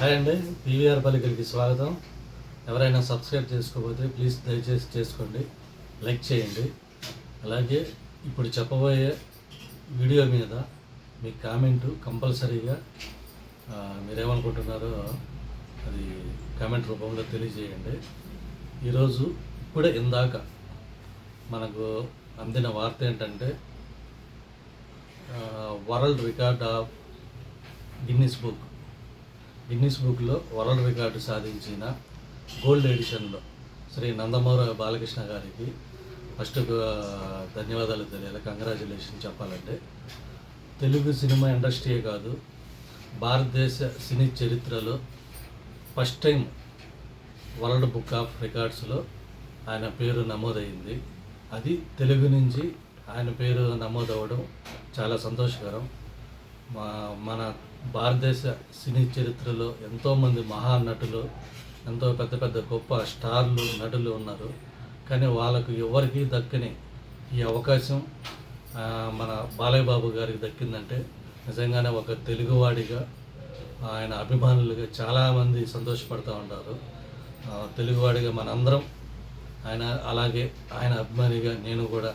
Hi అండి PVR పలికలకి స్వాగతం. ఎవరైనా సబ్స్క్రైబ్ చేసుకోకపోతే ప్లీజ్ దయచేసి చేసుకోండి లైక్ చేయండి. అలాగే ఇప్పుడు చెప్పబోయే వీడియో మీద మీ కామెంట్ కంపల్సరీగా మీరేమనుకుంటున్నారో అది కామెంట్ రూపంలో తెలియజేయండి. ఈరోజు ఇప్పుడే ఇందాక మనకు అందిన వార్త ఏంటంటే world record of Guinness book. Guinness బుక్లో వరల్డ్ రికార్డు సాధించిన గోల్డ్ ఎడిషన్లో శ్రీ నందమూర బాలకృష్ణ గారికి ఫస్ట్ ధన్యవాదాలు తెలియాలి. కంగ్రాచులేషన్ చెప్పాలంటే. తెలుగు సినిమా ఇండస్ట్రీయే కాదు భారతదేశ సినీ చరిత్రలో first time world book of రికార్డ్స్లో ఆయన పేరు నమోదైంది. అది తెలుగు నుంచి ఆయన పేరు నమోదవ్వడం చాలా సంతోషకరం. మా మన భారతదేశ సినీ చరిత్రలో ఎంతోమంది మహానటులు ఎంతో పెద్ద పెద్ద గొప్ప స్టార్లు నటులు ఉన్నారు. కానీ వాళ్ళకు ఎవరికి దక్కని ఈ అవకాశం మన బాలయ్య బాబు గారికి దక్కిందంటే నిజంగానే ఒక తెలుగువాడిగా ఆయన అభిమానులుగా చాలామంది సంతోషపడుతూ ఉంటారు. తెలుగువాడిగా మనందరం ఆయన అలాగే ఆయన అభిమానిగా నేను కూడా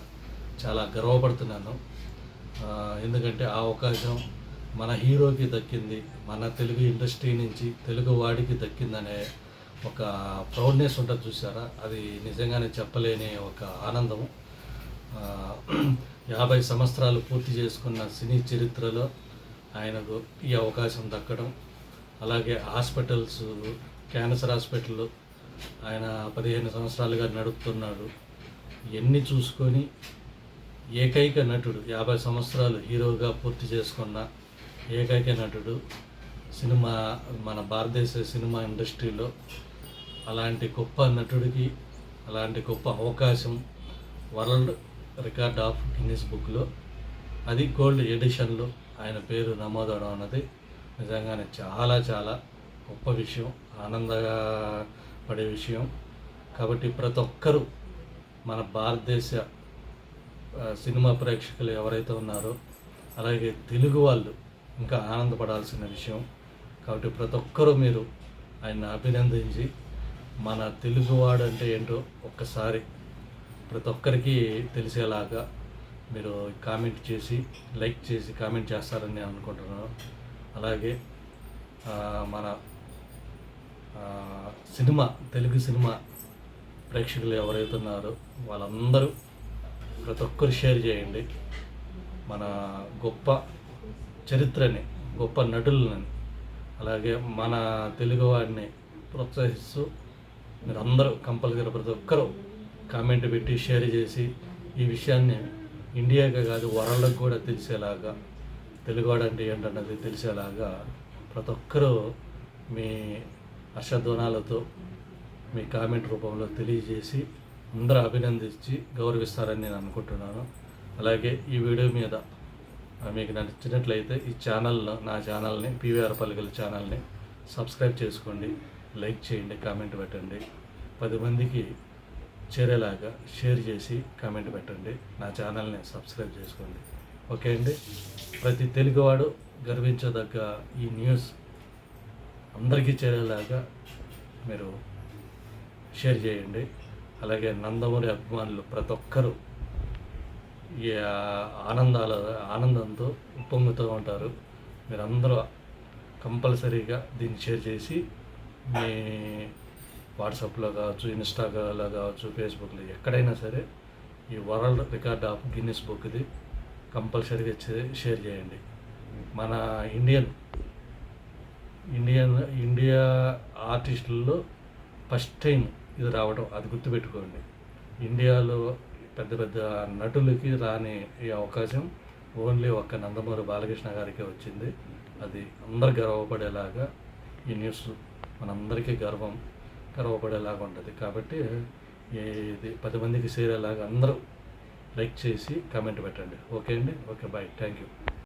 చాలా గర్వపడుతున్నాను. ఎందుకంటే ఆ అవకాశం మన హీరోకి దక్కింది మన తెలుగు ఇండస్ట్రీ నుంచి తెలుగు వాడికి దక్కిందనే ఒక ప్రౌడ్నెస్ ఉంటుంది చూసారా? అది నిజంగానే చెప్పలేని ఒక ఆనందం. యాభై సంవత్సరాలు పూర్తి చేసుకున్న సినీ చరిత్రలో ఆయనకు ఈ అవకాశం దక్కడం అలాగే హాస్పిటల్స్ క్యాన్సర్ హాస్పిటల్ ఆయన పదిహేను సంవత్సరాలుగా నడుపుతున్నాడు. ఎన్ని చూసుకొని ఏకైక నటుడు యాభై సంవత్సరాలు హీరోగా పూర్తి చేసుకున్న ఏకైక నటుడు సినిమా మన భారతదేశ సినిమా ఇండస్ట్రీలో అలాంటి గొప్ప నటుడికి అలాంటి గొప్ప అవకాశం వరల్డ్ రికార్డ్ ఆఫ్ గిన్నీస్ బుక్లో. అది గోల్డ్ ఎడిషన్లో ఆయన పేరు నమోదవడం అన్నది నిజంగానే చాలా చాలా గొప్ప విషయం ఆనందంగా పడే విషయం. కాబట్టి ప్రతి ఒక్కరూ మన భారతదేశ సినిమా ప్రేక్షకులు ఎవరైతే ఉన్నారో అలాగే తెలుగు వాళ్ళు ఇంకా ఆనందపడాల్సిన విషయం. కాబట్టి ప్రతి ఒక్కరూ మీరు ఆయన అభినందించి మన తెలుగువాడు అంటే ఏంటో ఒక్కసారి ప్రతి ఒక్కరికి తెలిసేలాగా మీరు కామెంట్ చేసి లైక్ చేసి కామెంట్ చేస్తారని నేను అనుకుంటున్నాను. అలాగే మన సినిమా తెలుగు సినిమా ప్రేక్షకులు ఎవరైతే ఉన్నారో వాళ్ళందరూ ప్రతి ఒక్కరు షేర్ చేయండి. మన గొప్ప చరిత్రని గొప్ప నటులని అలాగే మన తెలుగు వాడిని ప్రోత్సహిస్తూ మీరు అందరూ కంపల్సరీ ప్రతి ఒక్కరూ కామెంట్ పెట్టి షేర్ చేసి ఈ విషయాన్ని ఇండియాకే కాదు వరల్డ్కి కూడా తెలిసేలాగా తెలుగువాడు అంటే ఏంటన్నది తెలిసేలాగా ప్రతి ఒక్కరూ మీ హర్షధ్వనాలతో మీ కామెంట్ రూపంలో తెలియజేసి అందరూ అభినందించి గౌరవిస్తారని నేను అనుకుంటున్నాను. అలాగే ఈ వీడియో మీద మీకు నచ్చినట్లయితే ఈ ఛానల్లో నా ఛానల్ని పీవీఆర్ పలికల ఛానల్ని సబ్స్క్రైబ్ చేసుకోండి లైక్ చేయండి కామెంట్ పెట్టండి. పది మందికి చేరేలాగా షేర్ చేసి కామెంట్ పెట్టండి. నా ఛానల్ని సబ్స్క్రైబ్ చేసుకోండి. ఓకే అండి? ప్రతి తెలుగువాడు గర్వించదగ్గ ఈ న్యూస్ అందరికీ చేరేలాగా మీరు షేర్ చేయండి. అలాగే నందమూరి అభిమానులు ప్రతి ఒక్కరూ ఆనందాల ఆనందంతో ఉప్పొంగుతూ ఉంటారు. మీరందరూ కంపల్సరీగా దీన్ని షేర్ చేసి మీ వాట్సాప్లో కావచ్చు ఇన్స్టాగ్రామ్లో కావచ్చు ఫేస్బుక్లో ఎక్కడైనా సరే ఈ వరల్డ్ రికార్డ్ ఆఫ్ గిన్నిస్ బుక్ది కంపల్సరీగా షేర్ చేయండి. మన ఇండియన్ ఇండియన్ ఇండియా ఆర్టిస్టుల్లో ఫస్ట్ టైం ఇది రావడం అది గుర్తుపెట్టుకోండి. ఇండియాలో పెద్ద పెద్ద నటులకి రాని ఈ అవకాశం ఓన్లీ ఒక్క నందమూరి బాలకృష్ణ గారికే వచ్చింది. అది అందరు గర్వపడేలాగా ఈ న్యూస్ మనందరికీ గర్వం గర్వపడేలాగా ఉంటుంది. కాబట్టి ఇది పది మందికి చేరేలాగా అందరూ లైక్ చేసి కామెంట్ పెట్టండి. ఓకే అండి? Okay bye. Thank you